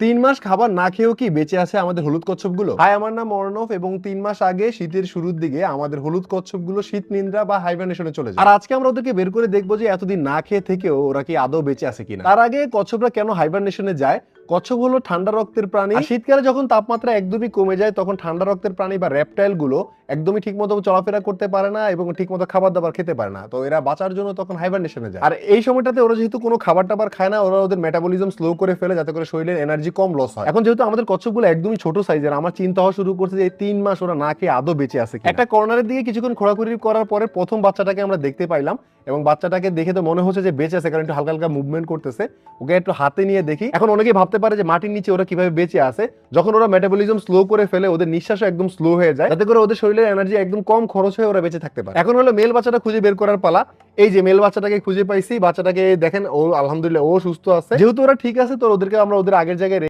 তিন মাস খাবার না খেয়েও কি বেঁচে আছে আমাদের হলুদ কচ্ছপগুলো? হাই আমার নাম অর্ণব এবং তিন মাস আগে শীতের শুরুর দিকে আমাদের হলুদ কচ্ছপগুলো শীত নিন্দ্রা বা হাইবারনেশনে চলে যায়। আর আজকে আমরা ওদেরকে বের করে দেখব যে এতদিন না খেয়ে থেকেও ওরা কি আদৌ বেঁচে আছে কিনা। তার আগে কচ্ছপরা কেন হাইবারনেশনে যায়? কচ্ছপ হলো ঠান্ডা রক্তের প্রাণী। শীতকালে যখন তাপমাত্রা একদমই কমে যায় তখন ঠান্ডা রক্তের প্রাণী বা র্যাপটাইলগুলো একদমই ঠিকমতো চলাফেরা করতে পারে না এবং ঠিকমতো খাবার দাবার খেতে পারে না। তো এরা বাঁচার জন্য তখন হাইবারনেশনে যায়। আর এই সময়টাতে ওরা যেহেতু কোনো খাবার টাবার খায় না ওরা ওদের মেটাবলিজম স্লো করে ফেলে যাতে করে শরীরের এনার্জি কম লস হয়। এখন যেহেতু আমাদের কচ্ছপগুলো একদমই ছোট সাইজের আমার চিন্তা হওয়া শুরু করছে যে এই তিন মাস ওরা না খেয়ে আদৌ বেঁচে আছে একটা কর্নারের দিকে কিছুক্ষণ খোঁড়াখুড়ি করার পরে প্রথম বাচ্চাটাকে আমরা দেখতে পাইলাম এবং বাচ্চাটাকে দেখে তো মনে হচ্ছে যে বেঁচে আছে কারণ একটু হালকা হালকা মুভমেন্ট করতেছে। ওকে একটু হাতে নিয়ে দেখি। এখন অনেকেই ভাবতে পারে যে মাটির নিচে ওরা কীভাবে বেঁচে আছে। যখন ওরা মেটাবলিজম স্লো করে ফেলে, ওদের নিঃশ্বাস একদম স্লো হয়ে যায়। যাতে করে ওদের শরীরের এনার্জি একদম কম খরচ হয়ে ওরা বেঁচে থাকতে পারে। এখন হলো মেল বাচ্চাটা খুঁজে বের করার পালা। এই যে মেল বাচ্চাটাকে খুঁজে পাইছি, বাচ্চাটাকে দেখেন ও আলহামদুলিল্লাহ ও সুস্থ আছে। যেহেতু ওরা ঠিক আছে, তো ওদেরকে আমরা ওদের আগের জায়গায়